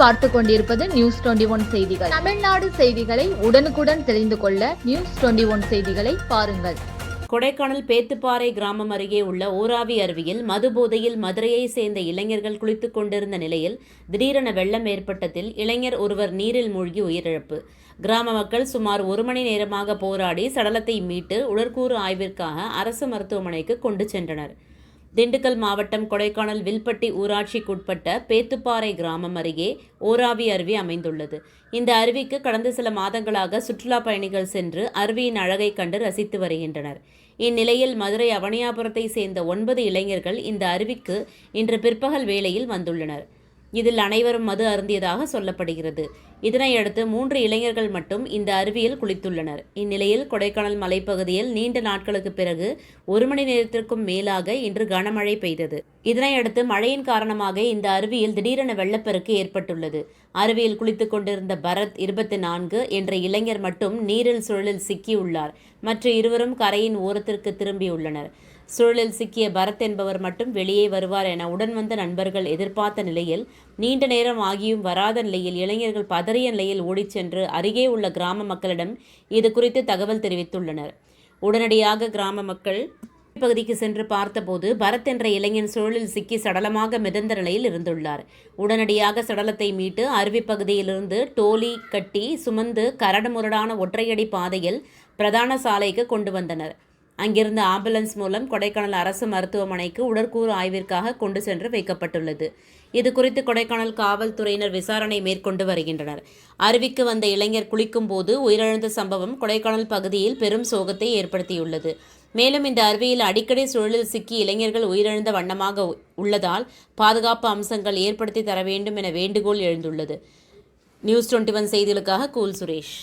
பார்த்து கொண்டிருப்பது news twenty one செய்திகள். தமிழ்நாடு செய்திகளை உடனுக்குடன் தெரிந்து கொள்ள நியூஸ் டுவெண்டி ஒன் செய்திகளை பாருங்கள். கொடைக்கானல் பேத்துப்பாறை கிராமம் அருகே உள்ள ஓராவி அருவியில் மதுபோதையில் மதுரையை சேர்ந்த இளைஞர்கள் குளித்துக் கொண்டிருந்த நிலையில் திடீரென வெள்ளம் ஏற்பட்டதில் இளைஞர் ஒருவர் நீரில் மூழ்கி உயிரிழப்பு. கிராம மக்கள் சுமார் ஒரு மணி நேரமாக போராடி சடலத்தை மீட்டு உடற்கூறு ஆய்விற்காக அரசு மருத்துவமனைக்கு கொண்டு சென்றனர். திண்டுக்கல் மாவட்டம் கொடைக்கானல் வில்பட்டி ஊராட்சிக்குட்பட்ட பேத்துப்பாறை கிராமம் அருகே ஓராவி அருவி அமைந்துள்ளது. இந்த அருவிக்கு கடந்த சில மாதங்களாக சுற்றுலா பயணிகள் சென்று அருவியின் அழகை கண்டு ரசித்து வருகின்றனர். இந்நிலையில் மதுரை அவனியாபுரத்தை சேர்ந்த ஒன்பது இளைஞர்கள் இந்த அருவிக்கு இன்று பிற்பகல் வேளையில் வந்துள்ளனர். இதில் அனைவரும் மது அருந்தியதாக சொல்லப்படுகிறது. இதனையடுத்து மூன்று இளைஞர்கள் மட்டும் இந்த அருவியில் குளித்துள்ளனர். இந்நிலையில் கொடைக்கானல் மலைப்பகுதியில் நீண்ட நாட்களுக்கு பிறகு ஒரு மணி நேரத்திற்கும் மேலாக இன்று கனமழை பெய்தது. இதனையடுத்து மழையின் காரணமாக இந்த அருவியில் திடீரென வெள்ளப்பெருக்கு ஏற்பட்டுள்ளது. அருவியில் குளித்துக் கொண்டிருந்த பரத் இருபத்தி நான்கு என்ற இளைஞர் மட்டும் நீரில் சுழலில் சிக்கியுள்ளார். மற்ற இருவரும் கரையின் ஓரத்திற்கு திரும்பியுள்ளனர். சுழலில் சிக்கிய பரத் என்பவர் மட்டும் வெளியே வருவார் என உடன் வந்த நண்பர்கள் எதிர்பார்த்த நிலையில் நீண்ட நேரம் ஆகியும் வராத நிலையில் இளைஞர்கள் பதறிய நிலையில் ஓடிச் சென்று அருகே உள்ள கிராம மக்களிடம் இது குறித்து தகவல் தெரிவித்துள்ளனர். உடனடியாக கிராம மக்கள் பகுதிக்கு சென்று பார்த்தபோது பரத் என்ற இளைஞன் சுழலில் சிக்கி சடலமாக மிதந்த நிலையில் இருந்துள்ளார். உடனடியாக சடலத்தை மீட்டு அருவி பகுதியிலிருந்து டோலி கட்டி சுமந்து கரடுமுரடான ஒற்றையடி பாதையில் பிரதான சாலைக்கு கொண்டு வந்தனர். அங்கிருந்து ஆம்புலன்ஸ் மூலம் கொடைக்கானல் அரசு மருத்துவமனைக்கு உடற்கூறு ஆய்விற்காக கொண்டு சென்று வைக்கப்பட்டுள்ளது. இது குறித்து கொடைக்கானல் காவல்துறையினர் விசாரணை மேற்கொண்டு வருகின்றனர். அருவிக்கு வந்த இளைஞர் குளிக்கும் போது உயிரிழந்த சம்பவம் கொடைக்கானல் பகுதியில் பெரும் சோகத்தை ஏற்படுத்தியுள்ளது. மேலும் இந்த அருவியில் அடிக்கடி சுழலில் சிக்கி இளைஞர்கள் உயிரிழந்த வண்ணமாக உள்ளதால் பாதுகாப்பு அம்சங்கள் ஏற்படுத்தி தர வேண்டும் என வேண்டுகோள் எழுந்துள்ளது. நியூஸ் டுவெண்ட்டி ஒன் செய்திகளுக்காக கூல் சுரேஷ்.